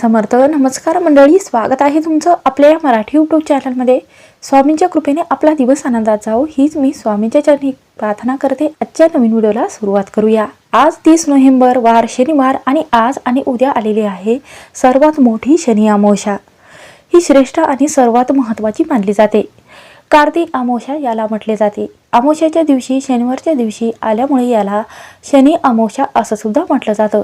समर्थ नमस्कार मंडळी स्वागत आहे तुमचं आपल्या या मराठी यूट्यूब चॅनलमध्ये स्वामींच्या कृपेने आपला दिवस आनंदात जावो हीच मी स्वामींच्या चरणी प्रार्थना करते. आजच्या नवीन व्हिडिओला सुरुवात करूया. आज तीस नोव्हेंबर वार शनिवार आणि आज आणि उद्या आलेली आहे सर्वात मोठी शनी अमावस्या. ही श्रेष्ठ आणि सर्वात महत्त्वाची मानली जाते. कार्तिक अमावस्या याला म्हटले जाते. अमावस्याच्या दिवशी शनिवारच्या दिवशी आल्यामुळे याला शनी अमावस्या असं सुद्धा म्हटलं जातं.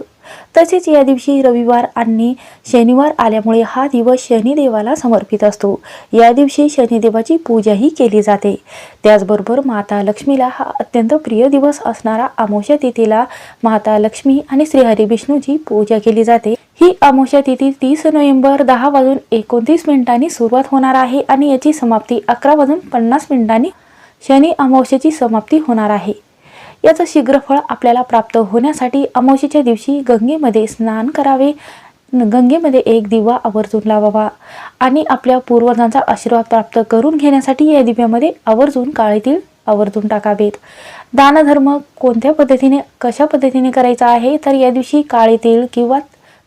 तसेच या दिवशी रविवार आणि शनिवार आल्यामुळे हा दिवस शनिदेवाला समर्पित असतो. या दिवशी शनिदेवाची पूजाही केली जाते. त्याचबरोबर माता लक्ष्मीला हा अत्यंत प्रिय दिवस असणारा अमावस्या तिथीला माता लक्ष्मी आणि श्रीहरी विष्णूची पूजा केली जाते. ही अमावस्या तिथी तीस नोव्हेंबर दहा वाजून एकोणतीस मिनिटांनी सुरुवात होणार आहे आणि याची समाप्ती अकरा वाजून पन्नास मिनिटांनी शनी अमावस्याची समाप्ती होणार आहे. याचं शीघ्रफळ आपल्याला प्राप्त होण्यासाठी अमावशीच्या दिवशी गंगेमध्ये स्नान करावे. गंगेमध्ये एक दिवा आवर्जून लावावा आणि आपल्या पूर्वजांचा आशीर्वाद प्राप्त करून घेण्यासाठी या दिव्यामध्ये आवर्जून काळेतीळ आवर्जून टाकावेत. दानधर्म कोणत्या पद्धतीने कशा पद्धतीने करायचा आहे? तर या दिवशी काळे किंवा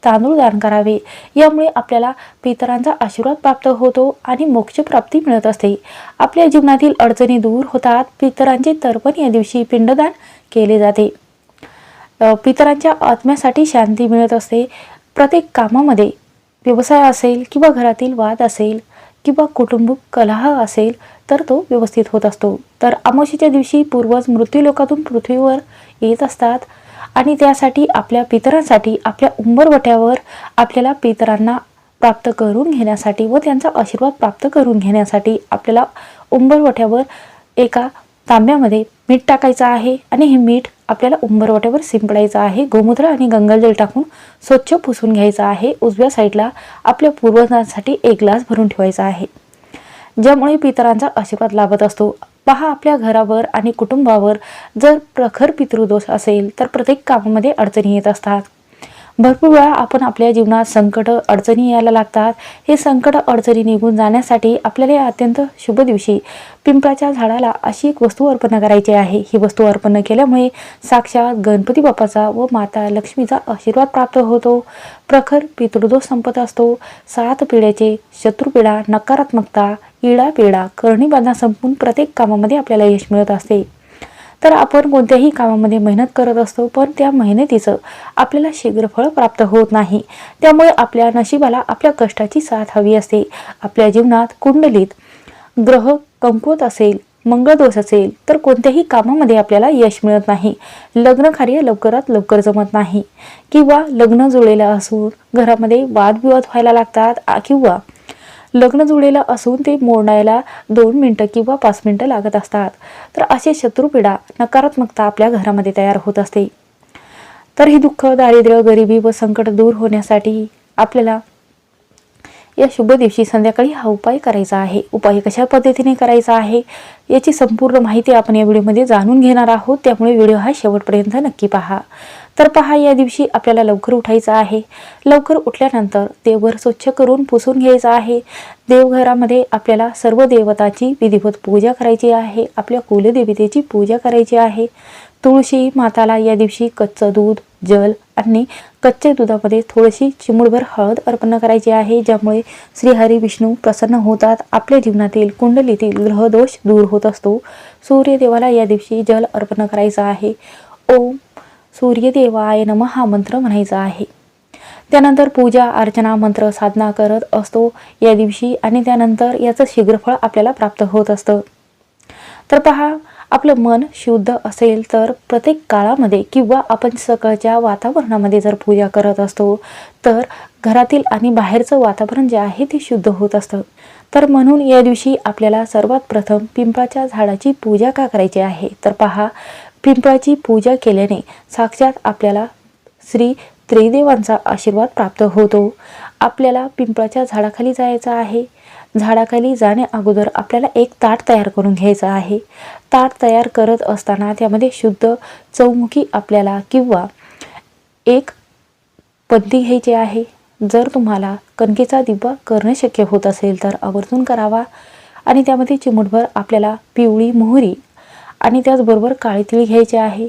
तांदूळ दान करावे. यामुळे आपल्याला पितरांचा आशीर्वाद प्राप्त होतो आणि मोक्षप्राप्ती मिळत असते. आपल्या जीवनातील अडचणी दूर होतात. पितरांचे तर्पण या दिवशी पिंडदान केले जाते. पितरांच्या आत्म्यासाठी शांती मिळत असते. प्रत्येक कामामध्ये व्यवसाय असेल किंवा घरातील वाद असेल किंवा कुटुंब कलह असेल तर तो व्यवस्थित होत असतो. तर अमावशीच्या दिवशी पूर्वज मृत्यूलोकातून पृथ्वीवर येत असतात. आणि त्यासाठी आपल्या पितरांसाठी आपल्या उंबरवट्यावर आपल्याला पितरांना प्राप्त करून घेण्यासाठी व त्यांचा आशीर्वाद प्राप्त करून घेण्यासाठी आपल्याला उंबरवट्यावर एका तांब्यामध्ये मीठ टाकायचं आहे आणि हे मीठ आपल्याला उंबरवट्यावर शिंपडायचं आहे. गोमूत्र आणि गंगाजल टाकून स्वच्छ पुसून घ्यायचं आहे. उजव्या साईडला आपल्या पूर्वजांसाठी एक ग्लास भरून ठेवायचा आहे. ज्यामुळे पितरांचा आशीर्वाद लाभत असतो. पहा आपल्या घरावर आणि कुटुंबावर जर प्रखर पितृदोष असेल तर प्रत्येक कामामध्ये अडचणी येत असतात. भरपूर वेळा आपण आपल्या जीवनात संकट अडचणी यायला लागतात. हे संकट अडचणी निघून जाण्यासाठी आपल्याला या अत्यंत शुभ दिवशी पिंपळाच्या झाडाला अशी एक वस्तू अर्पण करायची आहे. ही वस्तू अर्पण केल्यामुळे साक्षात गणपती बाप्पाचा व माता लक्ष्मीचा आशीर्वाद प्राप्त होतो. प्रखर पितृदोष संपत असतो. सात पिढ्याचे शत्रुपिढा नकारात्मकता इडा पिढा करणी बाधा संपून प्रत्येक कामामध्ये आपल्याला यश मिळत असते. तर आपण कोणत्याही कामामध्ये मेहनत करत असतो पण त्या मेहनतीचं आपल्याला शीघ्र फळ प्राप्त होत नाही. त्यामुळे आपल्या नशिबाला आपल्या कष्टाची साथ हवी असते. आपल्या जीवनात कुंडलीत ग्रह कमकुवत असेल मंगळदोष असेल तर कोणत्याही कामामध्ये आपल्याला यश मिळत नाही. लग्न कार्य लवकरात लवकर जमत नाही. किंवा लग्न जुळलेलं असून घरामध्ये वादविवाद व्हायला लागतात किंवा लग्न जुळलेलं असून ते मोडण्याला दोन मिनटं किंवा पाच मिनटं लागत असतात. तर असे शत्रुपिढा नकारात्मकता आपल्या घरामध्ये तयार होत असते. तर हे दुःख दारिद्र्य गरिबी व संकट दूर होण्यासाठी आपल्याला या शुभ दिवशी संध्याकाळी हा उपाय करायचा आहे. उपाय कशा पद्धतीने करायचा आहे याची संपूर्ण माहिती आपण या व्हिडिओमध्ये जाणून घेणार आहोत. त्यामुळे व्हिडिओ हा शेवटपर्यंत नक्की पहा. तर पहा या दिवशी आपल्याला लवकर उठायचं आहे. लवकर उठल्यानंतर देवघर स्वच्छ करून पुसून घ्यायचं आहे. देवघरामध्ये आपल्याला सर्व देवताची विधिवत पूजा करायची आहे. आपल्या कुलदेवतेची पूजा करायची आहे. तुळशी माताला या दिवशी कच्चं दूध जल आणि कच्च्या दुधामध्ये थोडीशी चिमुळभर हळद अर्पण करायची आहे ज्यामुळे श्रीहरी विष्णू प्रसन्न होतात. आपल्या जीवनातील कुंडलीतील ग्रहदोष दूर होत असतो. सूर्यदेवाला या दिवशी जल अर्पण करायचं आहे. ओम सूर्यदेवाय नम हा मंत्र म्हणायचा आहे. त्यानंतर पूजा अर्चना मंत्र साधना करत असतो. या दिवशी आणि त्यानंतर याचं शीघ्रफळ आपल्याला प्राप्त होत असतं. तर पहा आपलं मन शुद्ध असेल तर प्रत्येक काळामध्ये किंवा आपण सकाळच्या वातावरणामध्ये जर पूजा करत असतो तर घरातील आणि बाहेरचं वातावरण जे आहे ते शुद्ध होत असतं. तर म्हणून या दिवशी आपल्याला सर्वात प्रथम पिंपळाच्या झाडाची पूजा का करायची आहे? तर पहा पिंपळाची पूजा केल्याने साक्षात आपल्याला श्री त्रिदेवांचा आशीर्वाद प्राप्त होतो. आपल्याला पिंपळाच्या झाडाखाली जायचं आहे. झाडाखाली जाण्या अगोदर आपल्याला एक ताट तयार करून घ्यायचं आहे. ताट तयार करत असताना त्यामध्ये शुद्ध चौमुखी आपल्याला किंवा एक पद्धी घ्यायची आहे. जर तुम्हाला कणकेचा दिवा करणे शक्य होत असेल तर आवर्जून करावा. आणि त्यामध्ये चिमूटभर आपल्याला पिवळी मोहरी आणि त्याचबरोबर काळी तिळी घ्यायची आहे.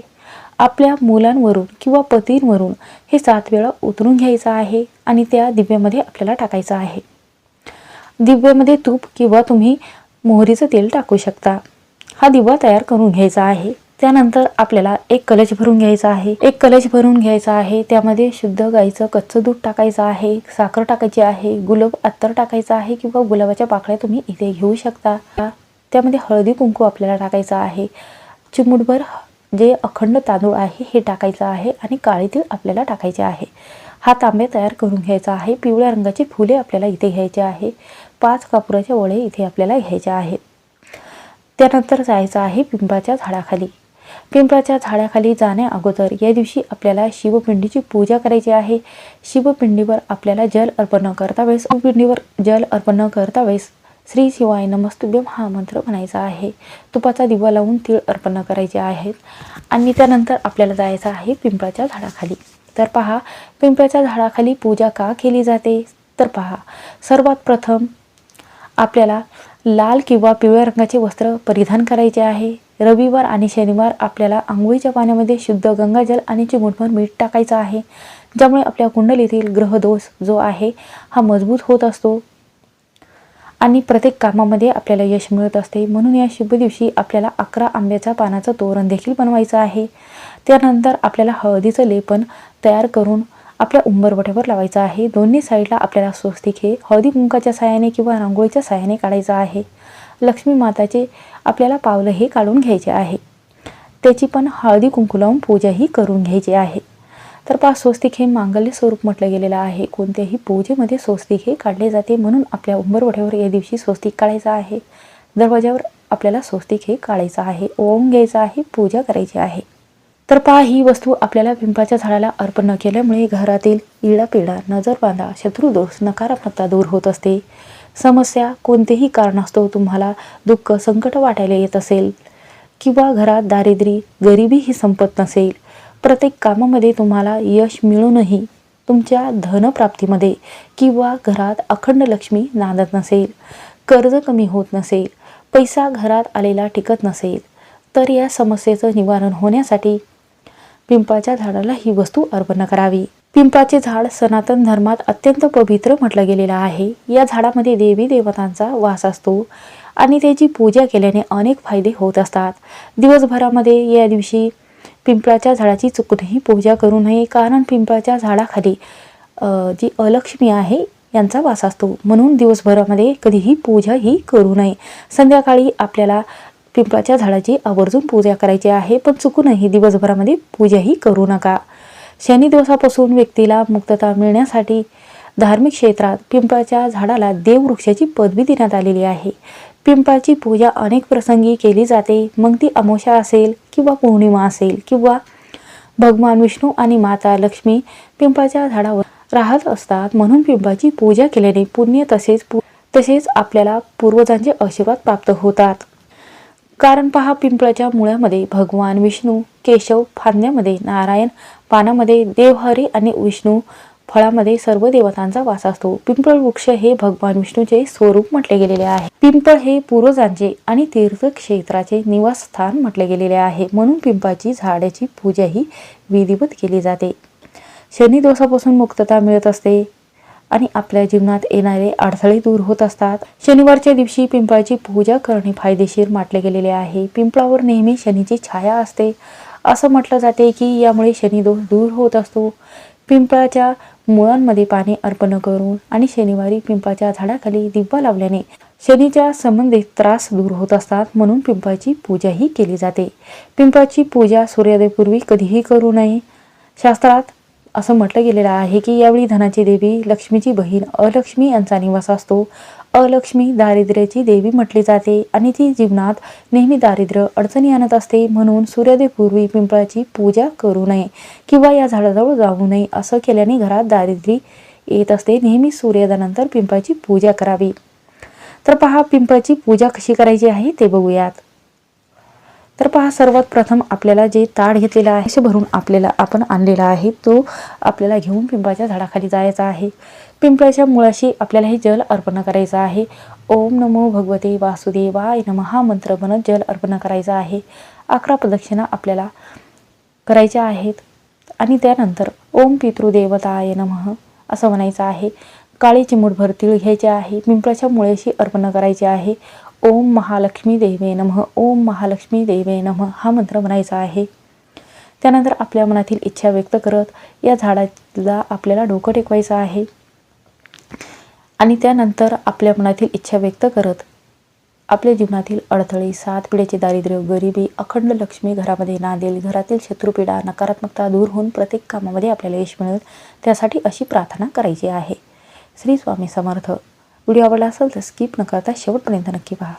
आपल्या मुलांवरून किंवा पतींवरून हे सात वेळा उतरून घ्यायचं आहे आणि त्या दिव्यामध्ये आपल्याला टाकायचं आहे. दिव्यामध्ये तूप किंवा तुम्ही मोहरीचं तेल टाकू शकता. हा दिवा तयार करून घ्यायचा आहे. त्यानंतर आपल्याला एक कलश भरून घ्यायचा आहे. एक कलश भरून घ्यायचा आहे. त्यामध्ये शुद्ध गाईचं कच्चं दूध टाकायचं आहे. साखर टाकायची आहे. गुलाब अत्तर टाकायचं आहे किंवा गुलाबाच्या पाकळ्या तुम्ही इथे घेऊ शकता. त्यामध्ये हळदी कुंकू आपल्याला टाकायचं आहे. चिमूटभर जे अखंड तांदूळ आहे हे टाकायचं आहे आणि काळे तीळ आपल्याला टाकायचे आहे. हा तांबे तयार करून घ्यायचा आहे. पिवळ्या रंगाची फुले आपल्याला इथे घ्यायचे आहे. पाच कापुराचे वळे इथे आपल्याला घ्यायचे आहेत. त्यानंतर जायचं आहे पिंपळाच्या झाडाखाली. पिंपळाच्या झाडाखाली जाण्या अगोदर या दिवशी आपल्याला शिवपिंडीची पूजा करायची आहे. शिवपिंडीवर आपल्याला जल अर्पण न करता वेळेस शिवपिंडीवर जल अर्पण न करता वेळेस श्री शिवाय नमस्तुभ्यम हा मंत्र म्हणायचा आहे. तुपाचा दिवा लावून तीळ अर्पण करायचे आहेत आणि त्यानंतर आपल्याला जायचं आहे पिंपळाच्या झाडाखाली. तर पहा पिंपळाच्या झाडाखाली पूजा का केली जाते? तर पहा सर्वात प्रथम आपल्याला लाल किंवा पिवळ्या रंगाचे वस्त्र परिधान करायचे आहे. रविवार आणि शनिवार आपल्याला आंघोळीच्या पाण्यामध्ये शुद्ध गंगाजल आणि चिमुटभर मीठ टाकायचं आहे ज्यामुळे आपल्या कुंडलीतील ग्रहदोष जो आहे हा मजबूत होत असतो. आणि प्रत्येक कामामध्ये आपल्याला यश मिळत असते. म्हणून या शुभ दिवशी आपल्याला अकरा आंब्याच्या पानाचं तोरण देखील बनवायचं आहे. त्यानंतर आपल्याला हळदीचं लेपन तयार करून आपल्या उंबरवट्यावर लावायचं आहे. दोन्ही साईडला आपल्याला स्वस्तिक हे हळदी कुंकाच्या साह्याने किंवा रांगोळीच्या साह्याने काढायचं आहे. लक्ष्मी माताचे आपल्याला पावलं हे काढून घ्यायचे आहे. त्याची पण हळदी कुंकू लावून पूजाही करून घ्यायची आहे. तर पहा स्वस्तिक हे मांगल्य स्वरूप म्हटलं गेलेलं आहे. कोणत्याही पूजेमध्ये स्वस्तिक हे काढले जाते म्हणून आपल्या उंबरवठ्यावर या दिवशी स्वस्तिक काढायचं आहे. दरवाज्यावर आपल्याला स्वस्तिक हे काढायचं आहे. ओम घ्यायचं आहे पूजा करायची आहे. तर पहा ही वस्तू आपल्याला पिंपळाच्या झाडाला अर्पण न केल्यामुळे घरातील इडापिडा नजर बांधा शत्रुदोष नकारात्मकता दूर होत असते. समस्या कोणतेही कारणास्तव तुम्हाला दुःख संकट वाटायला येत असेल किंवा घरात दारिद्र्य गरिबी ही संपत नसेल. प्रत्येक कामामध्ये तुम्हाला यश मिळूनही तुमच्या धनप्राप्तीमध्ये किंवा घरात अखंड लक्ष्मी नांदत नसेल कर्ज कमी होत नसेल पैसा घरात आलेला टिकत नसेल तर या समस्येचं निवारण होण्यासाठी पिंपळाच्या झाडाला ही वस्तू अर्पण करावी. पिंपळाचे झाड सनातन धर्मात अत्यंत पवित्र म्हटलं गेलेलं आहे. या झाडामध्ये देवी देवतांचा वास असतो आणि त्याची पूजा केल्याने अनेक फायदे होत असतात. दिवसभरामध्ये या दिवशी पिंपळाच्या झाडाची चुकूनही पूजा करू नये. कारण पिंपळाच्या झाडाखाली जी अलक्ष्मी आहे यांचा वास असतो. म्हणून दिवसभरामध्ये कधीही पूजा ही करू नये. संध्याकाळी आपल्याला पिंपळाच्या झाडाची आवर्जून पूजा करायची आहे पण चुकूनही दिवसभरामध्ये पूजाही करू नका. शनी दिवसापासून व्यक्तीला मुक्तता मिळण्यासाठी धार्मिक क्षेत्रात पिंपळाच्या झाडाला देववृक्षाची पदवी देण्यात आलेली आहे. पिंपळाची पूजा अनेक प्रसंगी केली जाते. मग ती अमावस्या असेल किंवा पौर्णिमा असेल किंवा भगवान विष्णू आणि माता लक्ष्मी पिंपळाच्या झाडावर राहत असतात. म्हणून पिंपळाची पूजा केल्याने पुण्य तसेच पु- तसेच आपल्याला पूर्वजांचे आशीर्वाद प्राप्त होतात. कारण पहा पिंपळाच्या मुळामध्ये भगवान विष्णू केशव फांद्यामध्ये नारायण पानामध्ये देवहरी आणि विष्णू फळामध्ये सर्व देवतांचा वास असतो. पिंपळ वृक्ष हे भगवान विष्णूचे स्वरूप म्हटले गेलेले आहे. पिंपळ हे पूर्वजांचे आणि तीर्थक्षेत्राचे निवासस्थान म्हटले गेलेले आहे. म्हणून पिंपळाची झाडाची पूजा ही विधिवत केली जाते. शनिदोषापासून मुक्तता मिळत असते आणि आपल्या जीवनात येणारे अडथळे दूर होत असतात. शनिवारच्या दिवशी पिंपळाची पूजा करणे फायदेशीर म्हटले गेलेले आहे. पिंपळावर नेहमी शनीची छाया असते. असं म्हटलं जाते की यामुळे शनिदोष दूर होत असतो. पिंपळाच्या मुळांमध्ये पाणी अर्पण करून आणि शनिवारी पिंपाच्या झाडाखाली दिवा लावल्याने शनीच्या संबंधित त्रास दूर होत असतात म्हणून पिंपाची पूजाही केली जाते. पिंपाची पूजा सूर्योदयपूर्वी कधीही करू नये. शास्त्रात असं म्हटलं गेलेलं आहे की यावेळी धनाची देवी लक्ष्मीची बहीण अलक्ष्मी यांचा निवास असतो. अलक्ष्मी दारिद्र्याची देवी म्हटली जाते आणि ती जीवनात नेहमी दारिद्र्य अडचणी आणत असते म्हणून सूर्योदयपूर्वी पिंपळाची पूजा करू नये किंवा या झाडाजवळ जाऊ नये असं केल्याने घरात दारिद्र्य येत असते. नेहमी सूर्योदयानंतर पिंपळाची पूजा करावी. तर पहा पिंपळाची पूजा कशी करायची आहे ते बघूयात. तर पहा सर्वात प्रथम आपल्याला जे ताड घेतलेला आहे असे भरून आपल्याला आपण आणलेला आहे तो आपल्याला घेऊन पिंपळाच्या झाडाखाली जायचा आहे. पिंपळाच्या मुळाशी आपल्याला हे जल अर्पण करायचं आहे. ओम नमो भगवते वासुदेवाय नम हा मंत्र म्हणत जल अर्पण करायचा आहे. अकरा प्रदक्षिणा आपल्याला करायच्या आहेत. आणि त्यानंतर ओम पितृदेवताय नमः असं म्हणायचं आहे. काळी चिमूटभर तीळ घ्यायचे आहे. पिंपळाच्या मुळेशी अर्पण करायचे आहे. ओम महालक्ष्मी देवे नमः ओम महालक्ष्मी देवे नमः हा मंत्र म्हणायचा आहे. त्यानंतर आपल्या मनातील इच्छा व्यक्त करत या झाडाला आपल्याला डोकं टेकवायचं आहे. आणि त्यानंतर आपल्या मनातील इच्छा व्यक्त करत आपल्या जीवनातील अडथळे सात पिढ्याचे दारिद्र्य गरिबी अखंड लक्ष्मी घरामध्ये नांदेल घरातील शत्रुपीडा नकारात्मकता दूर होऊन प्रत्येक कामामध्ये आपल्याला यश मिळेल त्यासाठी अशी प्रार्थना करायची आहे. श्री स्वामी समर्थ. व्हिडिओ आवडला असेल तर स्किप न करता शेवटपर्यंत नक्की पहा.